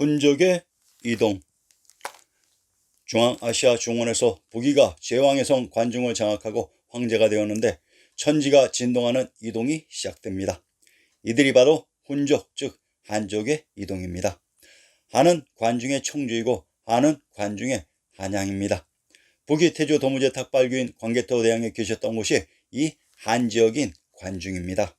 훈족의 이동 중앙아시아 중원에서 북이가 제왕의 성 관중을 장악하고 황제가 되었는데 천지가 진동하는 이동이 시작됩니다. 이들이 바로 훈족 즉 한족의 이동입니다. 한은 관중의 총주이고 한은 관중의 한양입니다. 북이 태조 도무제 탁발교인 광개토 대왕에 계셨던 곳이 이 한 지역인 관중입니다.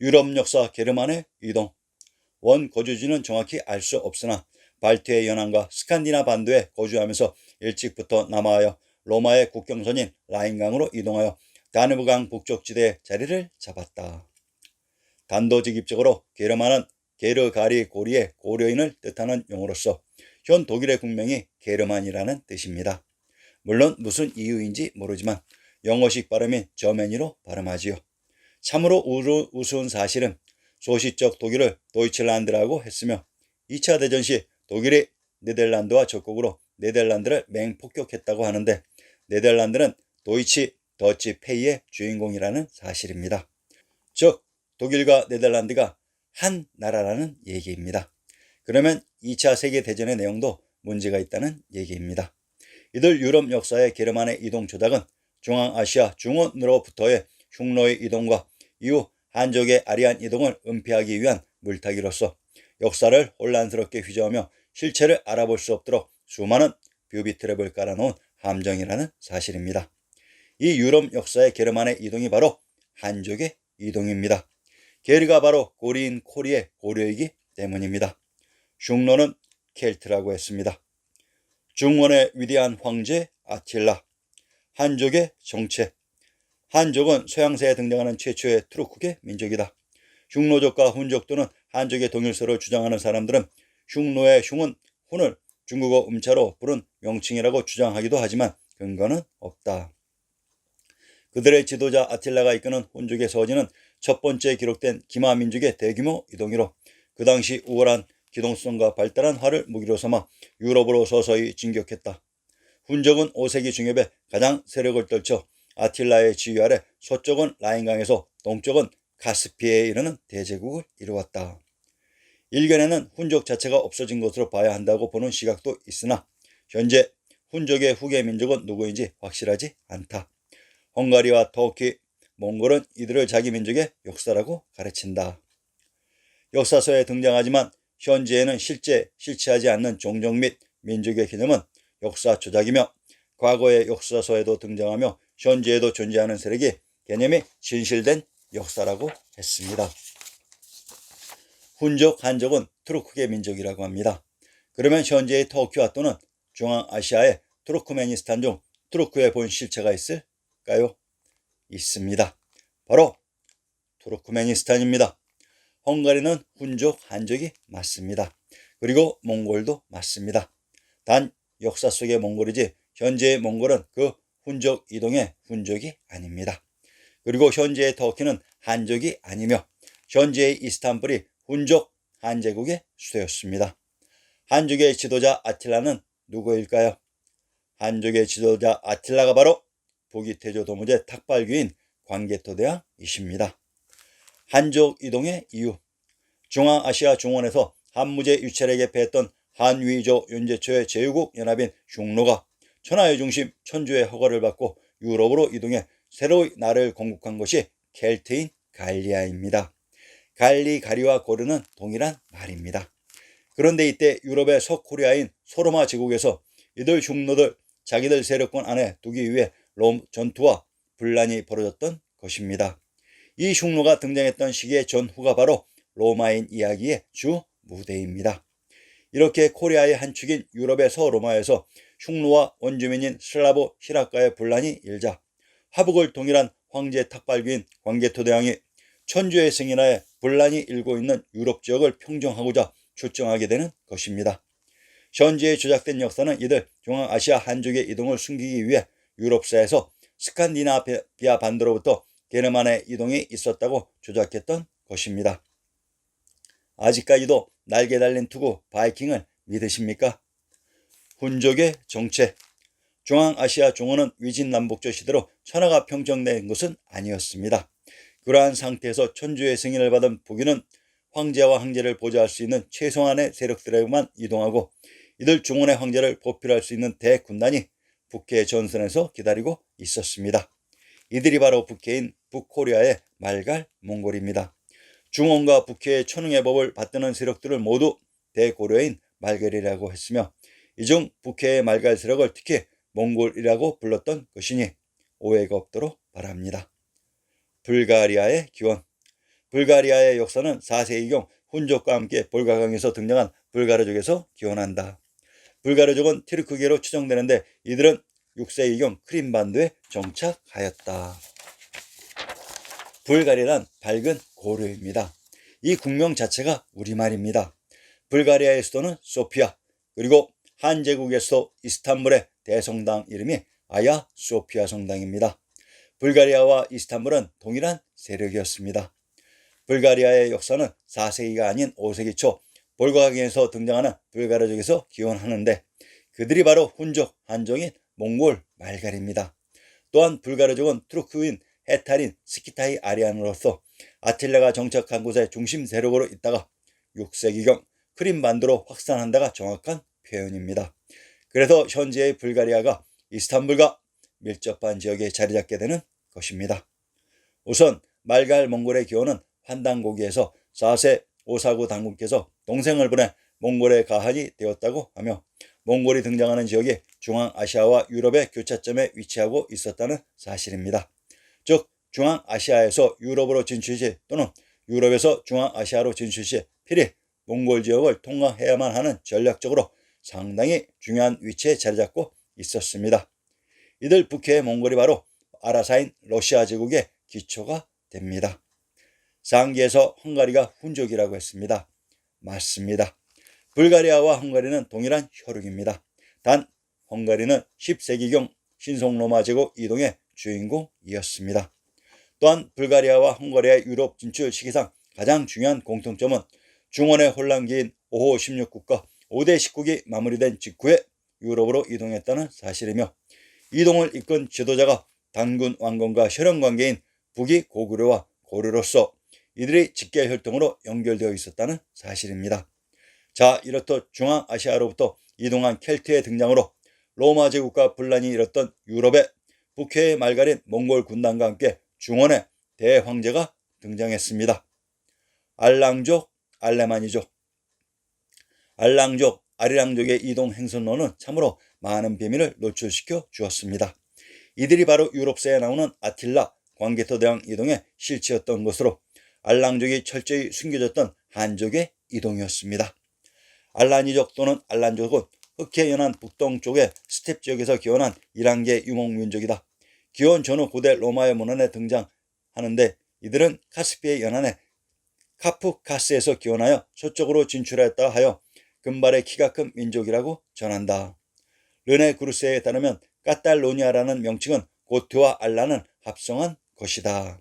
유럽 역사 게르만의 이동 원 거주지는 정확히 알 수 없으나 발트해 연안과 스칸디나 반도에 거주하면서 일찍부터 남하하여 로마의 국경선인 라인강으로 이동하여 다누브강 북쪽 지대에 자리를 잡았다. 단도직입적으로 게르만은 게르가리 고리의 고려인을 뜻하는 용어로서 현 독일의 국명이 게르만이라는 뜻입니다. 물론 무슨 이유인지 모르지만 영어식 발음인 저메니로 발음하지요. 참으로 우스운 사실은 소시적 독일을 도이칠란드라고 했으며 2차 대전 시 독일이 네덜란드와 적국으로 네덜란드를 맹폭격했다고 하는데 네덜란드는 도이치 더치 페이의 주인공이라는 사실입니다. 즉 독일과 네덜란드가 한 나라라는 얘기입니다. 그러면 2차 세계대전의 내용도 문제가 있다는 얘기입니다. 이들 유럽 역사의 게르만의 이동 조작은 중앙아시아 중원으로부터의 흉노의 이동과 이후 한족의 아리안 이동을 은폐하기 위한 물타기로서 역사를 혼란스럽게 휘저으며 실체를 알아볼 수 없도록 수많은 뷰비 트랩을 깔아놓은 함정이라는 사실입니다. 이 유럽 역사의 게르만의 이동이 바로 한족의 이동입니다. 게르가 바로 고리인 코리의 고려이기 때문입니다. 흉노는 켈트라고 했습니다. 중원의 위대한 황제 아틸라, 한족의 정체. 한족은 서양사에 등장하는 최초의 트루크계 민족이다. 흉노족과 훈족 또는 한족의 동일서를 주장하는 사람들은 흉노의 흉은 훈을 중국어 음차로 부른 명칭이라고 주장하기도 하지만 근거는 없다. 그들의 지도자 아틸라가 이끄는 훈족의 서지는 첫 번째 기록된 기마 민족의 대규모 이동이로 그 당시 우월한 기동성과 발달한 활을 무기로 삼아 유럽으로 서서히 진격했다. 훈족은 5세기 중엽에 가장 세력을 떨쳐 아틸라의 지휘 아래 서쪽은 라인강에서 동쪽은 카스피에 이르는 대제국을 이루었다. 일견에는 훈족 자체가 없어진 것으로 봐야 한다고 보는 시각도 있으나 현재 훈족의 후계 민족은 누구인지 확실하지 않다. 헝가리와 터키, 몽골은 이들을 자기 민족의 역사라고 가르친다. 역사서에 등장하지만 현재에는 실제 실체하지 않는 종족 및 민족의 개념은 역사 조작이며 과거의 역사서에도 등장하며 현재에도 존재하는 세력이 개념이 진실된 역사라고 했습니다. 훈족, 한족은 투르크계 민족이라고 합니다. 그러면 현재의 터키와 또는 중앙아시아의 투르크메니스탄 중 투르크에 본 실체가 있을까요? 있습니다. 바로 투르크메니스탄입니다. 헝가리는 훈족, 한족이 맞습니다. 그리고 몽골도 맞습니다. 단 역사 속의 몽골이지 현재의 몽골은 그 훈족 이동의 훈족이 아닙니다. 그리고 현재의 터키는 한족이 아니며 현재의 이스탄불이 훈족 한제국의 수도였습니다. 한족의 지도자 아틸라는 누구일까요? 한족의 지도자 아틸라가 바로 북이태조 도무제 탁발귀인 광개토대왕이십니다. 한족 이동의 이유 중앙아시아 중원에서 한무제 유체에게 패했던 한위조 윤제초의 제후국 연합인 흉노가 천하의 중심 천주의 허가를 받고 유럽으로 이동해 새로이 나를 건국한 것이 켈트인 갈리아입니다. 갈리, 가리와 고르는 동일한 말입니다. 그런데 이때 유럽의 서코리아인 소로마 제국에서 이들 흉노들 자기들 세력권 안에 두기 위해 롬 전투와 분란이 벌어졌던 것입니다. 이 흉노가 등장했던 시기의 전후가 바로 로마인 이야기의 주 무대입니다. 이렇게 코리아의 한 축인 유럽의 서로마에서 흉노와 원주민인 슬라보 히락과의 분란이 일자 화북을 동일한 황제 탁발귀인 광개토대왕이 천주의 승인하에 분란이 일고 있는 유럽 지역을 평정하고자 출정하게 되는 것입니다. 현재에 조작된 역사는 이들 중앙아시아 한족의 이동을 숨기기 위해 유럽사에서 스칸디나비아 반도로부터 게르만의 이동이 있었다고 조작했던 것입니다. 아직까지도 날개 달린 투구 바이킹을 믿으십니까? 훈족의 정체 중앙아시아 중원은 위진남북조 시대로 천하가 평정된 것은 아니었습니다. 그러한 상태에서 천주의 승인을 받은 북인은 황제와 황제를 보좌할 수 있는 최소한의 세력들에게만 이동하고 이들 중원의 황제를 보필할 수 있는 대군단이 북해 전선에서 기다리고 있었습니다. 이들이 바로 북해인 북코리아의 말갈 몽골입니다. 중원과 북해의 천응의 법을 받드는 세력들을 모두 대고려인 말갈이라고 했으며 이 중 북해의 말갈 세력을 특히 몽골이라고 불렀던 것이니 오해가 없도록 바랍니다. 불가리아의 기원 불가리아의 역사는 4세기경 훈족과 함께 볼가강에서 등장한 불가르족에서 기원한다. 불가르족은 티르크계로 추정되는데 이들은 6세기경 크림반도에 정착하였다. 불가리아란 밝은 고려입니다. 이 국명 자체가 우리말입니다. 불가리아의 수도는 소피아 그리고 한 제국의 수도 이스탄불의 대성당 이름이 아야 소피아 성당입니다. 불가리아와 이스탄불은 동일한 세력이었습니다. 불가리아의 역사는 4세기가 아닌 5세기 초 볼가강에서 등장하는 불가르족에서 기원하는데 그들이 바로 훈족, 한종인 몽골 말갈입니다. 또한 불가르족은 투르크인 헤탈인 스키타이 아리안으로서 아틸레가 정착한 곳의 중심 세력으로 있다가 6세기경 크림반도로 확산한다가 정확한 표현입니다. 그래서 현재의 불가리아가 이스탄불과 밀접한 지역에 자리 잡게 되는 것입니다. 우선 말갈 몽골의 기원은 환단고기에서 4세 오사구 당군께서 동생을 보내 몽골에 가한이 되었다고 하며 몽골이 등장하는 지역이 중앙아시아와 유럽의 교차점에 위치하고 있었다는 사실입니다. 즉 중앙아시아에서 유럽으로 진출 시 또는 유럽에서 중앙아시아로 진출 시 필히 몽골 지역을 통과해야만 하는 전략적으로 상당히 중요한 위치에 자리 잡고 있었습니다. 이들 북해의 몽골이 바로 아라사인 러시아 제국의 기초가 됩니다. 상기에서 헝가리가 훈족이라고 했습니다. 맞습니다. 불가리아와 헝가리는 동일한 혈육입니다. 단 헝가리는 10세기경 신성로마 제국 이동의 주인공이었습니다. 또한 불가리아와 헝가리의 유럽 진출 시기상 가장 중요한 공통점은 중원의 혼란기인 5호 16국가 5대 19기 마무리된 직후에 유럽으로 이동했다는 사실이며 이동을 이끈 지도자가 단군 왕건과 혈연 관계인 북이 고구려와 고려로서 이들의 직계 혈통으로 연결되어 있었다는 사실입니다. 자, 이렇듯 중앙아시아로부터 이동한 켈트의 등장으로 로마 제국과 분란이 일었던 유럽의 북해의 말갈인 몽골 군단과 함께 중원의 대황제가 등장했습니다. 알랑족, 알레마니족. 알랑족, 아리랑족의 이동 행선로는 참으로 많은 비밀을 노출시켜 주었습니다. 이들이 바로 유럽사에 나오는 아틸라, 광개토 대왕 이동의 실체였던 것으로 알랑족이 철저히 숨겨졌던 한족의 이동이었습니다. 알라니족 또는 알란족은 흑해 연안 북동쪽의 스텝 지역에서 기원한 이란계 유목민족이다. 기원 전후 고대 로마의 문헌에 등장하는데 이들은 카스피의 연안의 카프카스에서 기원하여 서쪽으로 진출했다 하여 금발의 키가 큰 민족이라고 전한다. 르네 그루스에 따르면 까탈로니아라는 명칭은 고트와 알라는 합성한 것이다.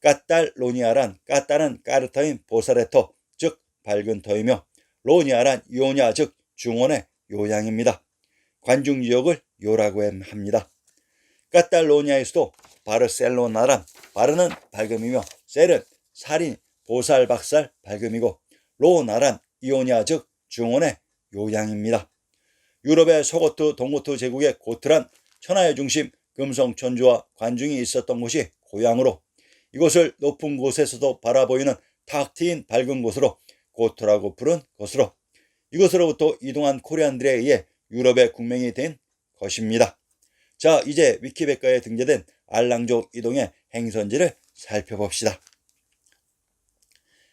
까탈로니아란 까탈은 까르타인 보사레토 즉 밝은 터이며 로니아란 요냐 즉 중원의 요양입니다. 관중 지역을 요라고 합니다. 까탈로니아의 수도 바르셀로나란 바르는 밝음이며 셀은 살인 보살 박살 밝음이고 로나란 이오니아 즉 중원의 요양입니다. 유럽의 서고트 동고트 제국의 고트란 천하의 중심 금성 천주와 관중이 있었던 곳이 고향으로 이곳을 높은 곳에서도 바라보이는 탁 트인 밝은 곳으로 고트라고 부른 것으로 이곳으로부터 이동한 코리안들에 의해 유럽의 국명이 된 것입니다. 자, 이제 위키백과에 등재된 알랑족 이동의 행선지를 살펴봅시다.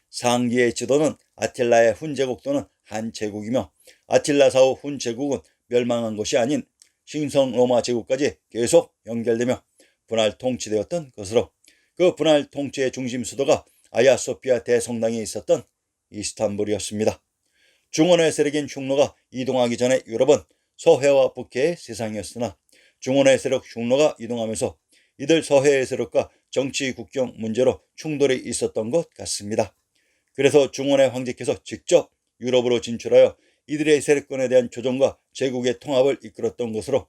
상기의 지도는 아틸라의 훈제국 또는 한제국이며 아틸라 사후 훈제국은 멸망한 것이 아닌 신성 로마 제국까지 계속 연결되며 분할 통치되었던 것으로 그 분할 통치의 중심 수도가 아야소피아 대성당에 있었던 이스탄불이었습니다. 중원의 세력인 흉노가 이동하기 전에 유럽은 서해와 북해의 세상이었으나 중원의 세력 흉노가 이동하면서 이들 서해의 세력과 정치 국경 문제로 충돌이 있었던 것 같습니다. 그래서 중원의 황제께서 직접 유럽으로 진출하여 이들의 세력권에 대한 조정과 제국의 통합을 이끌었던 것으로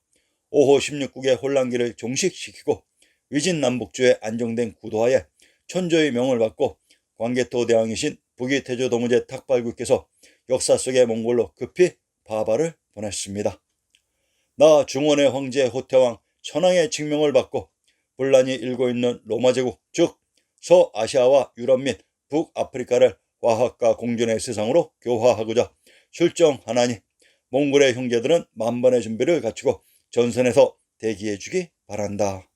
5호 16국의 혼란기를 종식시키고 위진 남북주의 안정된 구도하에 천조의 명을 받고 광개토 대왕이신 북이 태조 도무제 탁발국께서 역사 속의 몽골로 급히 바바를 보냈습니다. 나 중원의 황제 호태왕 천황의 칙명을 받고 분란이 일고 있는 로마 제국 즉 서아시아와 유럽 및 북아프리카를 화학과 공존의 세상으로 교화하고자 출정하나니 몽골의 형제들은 만반의 준비를 갖추고 전선에서 대기해주기 바란다.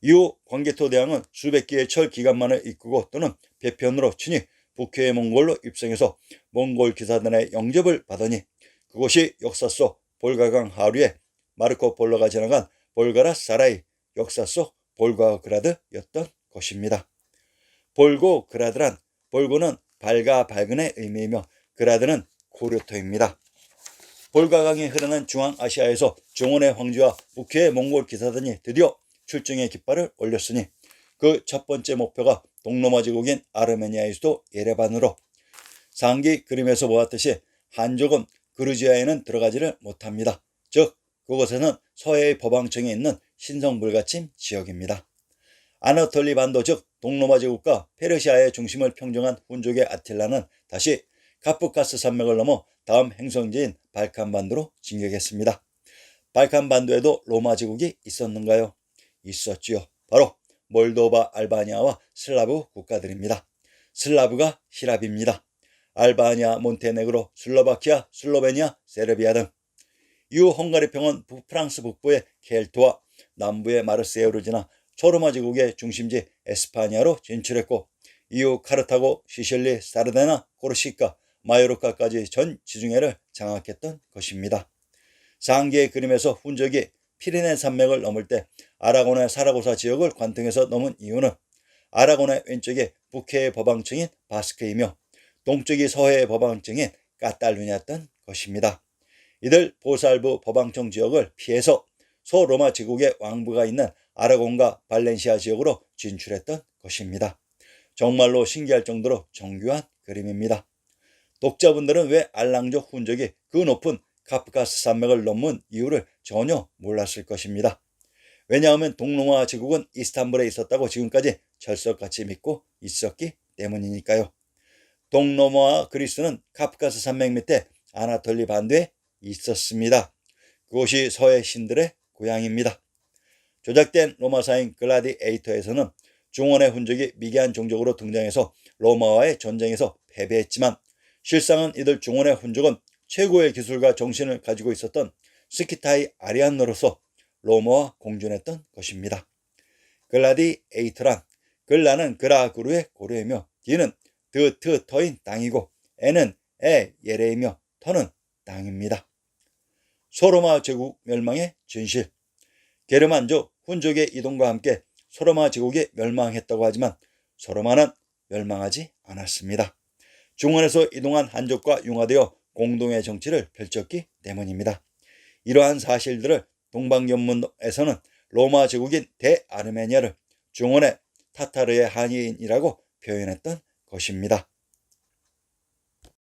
이후 광개토 대왕은 수백 개의 철 기관만을 이끄고 또는 배편으로 친히 북해의 몽골로 입성해서 몽골 기사단의 영접을 받으니 그곳이 역사 속 볼가강 하류에 마르코 볼로가 지나간 볼가라 사라이 역사 속 볼가그라드였던 것입니다. 볼고그라드란 볼고는 밝아 밝은의 의미이며 그라드는 고려토입니다. 볼가강이 흐르는 중앙아시아에서 종원의 황제와 북해의 몽골 기사단이 드디어 출정의 깃발을 올렸으니 그 첫 번째 목표가 동로마 제국인 아르메니아의 수도 예레반으로 상기 그림에서 보았듯이 한족은 그루지아에는 들어가지를 못합니다. 즉 그곳에는 서해의 법왕청에 있는 신성불가침 지역입니다. 아나톨리 반도 즉 동로마 제국과 페르시아의 중심을 평정한 훈족의 아틸라는 다시 카프카스 산맥을 넘어 다음 행성지인 발칸반도로 진격했습니다. 발칸반도에도 로마 제국이 있었는가요? 있었지요. 바로 몰도바, 알바니아와 슬라브 국가들입니다. 슬라브가 히랍입니다. 알바니아, 몬테네그로, 슬로바키아, 슬로베니아, 세르비아 등 이후 헝가리평은 프랑스 북부의 켈트와 남부의 마르세유를 지나 소로마 제국의 중심지 에스파니아로 진출했고 이후 카르타고, 시실리, 사르데나, 코르시카, 마요르카까지 전 지중해를 장악했던 것입니다. 상기의 그림에서 훈적이 피리네 산맥을 넘을 때 아라곤의 사라고사 지역을 관통해서 넘은 이유는 아라곤의 왼쪽에 북해의 법왕청인 바스크이며 동쪽이 서해의 법왕청인 까탈루냐였던 것입니다. 이들 보살부 법왕청 지역을 피해서 소로마 제국의 왕부가 있는 아라곤과 발렌시아 지역으로 진출했던 것입니다. 정말로 신기할 정도로 정교한 그림입니다. 독자분들은 왜 알랑족 훈적이 그 높은 카프카스 산맥을 넘은 이유를 전혀 몰랐을 것입니다. 왜냐하면 동로마 제국은 이스탄불에 있었다고 지금까지 철석같이 믿고 있었기 때문이니까요. 동로마와 그리스는 카프카스 산맥 밑에 아나톨리 반도에 있었습니다. 그곳이 서해 신들의 고향입니다. 조작된 로마사인 글라디에이터에서는 중원의 훈적이 미개한 종족으로 등장해서 로마와의 전쟁에서 패배했지만 실상은 이들 중원의 훈적은 최고의 기술과 정신을 가지고 있었던 스키타이 아리안노로서 로마와 공존했던 것입니다. 글라디에이터란 글라는 그라그루의 고려이며 디는 드트 터인 땅이고 에는 에 예레이며 터는 땅입니다. 소로마 제국 멸망의 진실 게르만족 훈족의 이동과 함께 소로마 제국이 멸망했다고 하지만 소로마는 멸망하지 않았습니다. 중원에서 이동한 한족과 융화되어 공동의 정치를 펼쳤기 때문입니다. 이러한 사실들을 동방견문에서는 로마 제국인 대아르메니아를 중원의 타타르의 한인이라고 표현했던 것입니다.